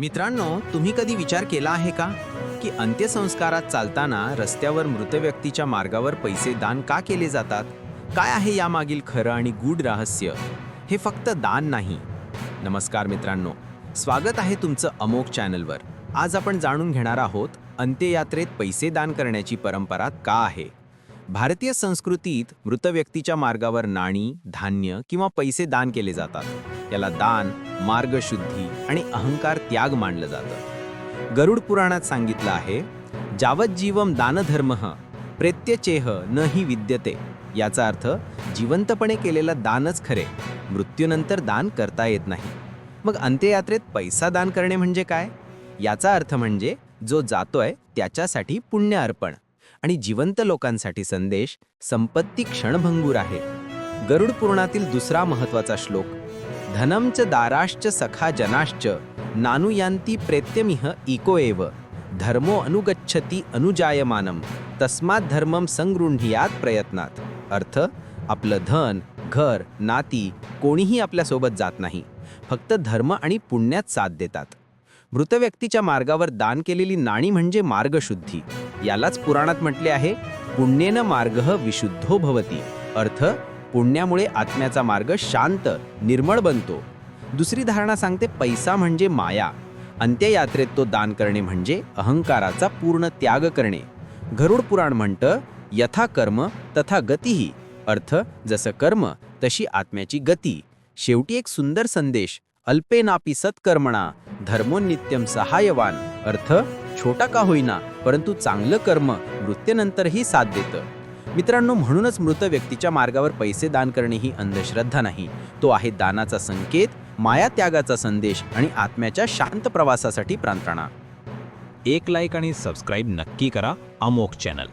मित्रांनो तुम्ही कधी विचार केला आहे का की अंत्यसंस्कारात चालताना रस्त्यावर मृत व्यक्तीच्या मार्गावर पैसे दान का केले जातात? काय आहे यामागील खरं आणि गूढ रहस्य? हे फक्त दान नाही. नमस्कार मित्रांनो स्वागत आहे तुमचं अमोक चॅनलवर. आज आपण जाणून घेणार आहोत अंत्ययात्रेत पैसे दान करण्याची परंपरा का आहे? भारतीय संस्कृतीत मृत व्यक्तीच्या मार्गावर नाणी धान्य किंवा पैसे दान केले जातात. याला दान मार्गशुद्धी आणि अहंकार त्याग मानलं जातं. गरुड पुराणात सांगितलं आहे जावज्जीवम दानधर्म प्रेत्यचेह न ही विद्यते. याचा अर्थ जिवंतपणे केलेलं दानच खरे मृत्यूनंतर दान करता येत नाही. मग अंत्ययात्रेत पैसा दान करणे म्हणजे काय? याचा अर्थ म्हणजे जो जातोय त्याच्यासाठी पुण्य अर्पण आणि जिवंत लोकांसाठी संदेश संपत्ती क्षणभंगूर आहे. गरुड पुराणातील दुसरा महत्त्वाचा श्लोक धनमच दाराश्च सखा जनाश्च नानुयांती प्रेत्यमिह इको एव। धर्मो अनुगच्छती अनुजायमानम तस्मात धर्मम संगृह्यात प्रयत्नात। अर्थ आपलं धन घर नाती कोणीही आपल्यासोबत जात नाही फक्त धर्म आणि पुण्यात साथ देतात। मृत व्यक्तीच्या मार्गावर दान केलेली नाणी म्हणजे मार्गशुद्धी यालाच पुराणात म्हटले आहे पुण्येन मार्ग विशुद्धो भवती। अर्थ पुण्यामुळे आत्म्याचा मार्ग शांत निर्मळ बनतो. दुसरी धारणा सांगते पैसा म्हणजे माया. अंत्ययात्रेत तो दान करणे म्हणजे अहंकाराचा पूर्ण त्याग करणे. गरुड पुराण म्हणतं यथा कर्म तथा गतीही. अर्थ जसं कर्म तशी आत्म्याची गती. शेवटी एक सुंदर संदेश अल्पेनापी सत्कर्मणा धर्मोन्नित्यम सहायवान अर्थ छोटा का होईना परंतु चांगलं कर्म मृत्यूनंतरही साथ देतं. मित्रांनो म्हणूनच मृत व्यक्तीच्या मार्गावर पैसे दान करणे ही अंधश्रद्धा नाही. तो आहे दानाचा संकेत माया त्यागाचा संदेश आणि आत्म्याच्या शांत प्रवासासाठी प्रांतणा एक लाईक आणि सबस्क्राईब नक्की करा अमोक चॅनल.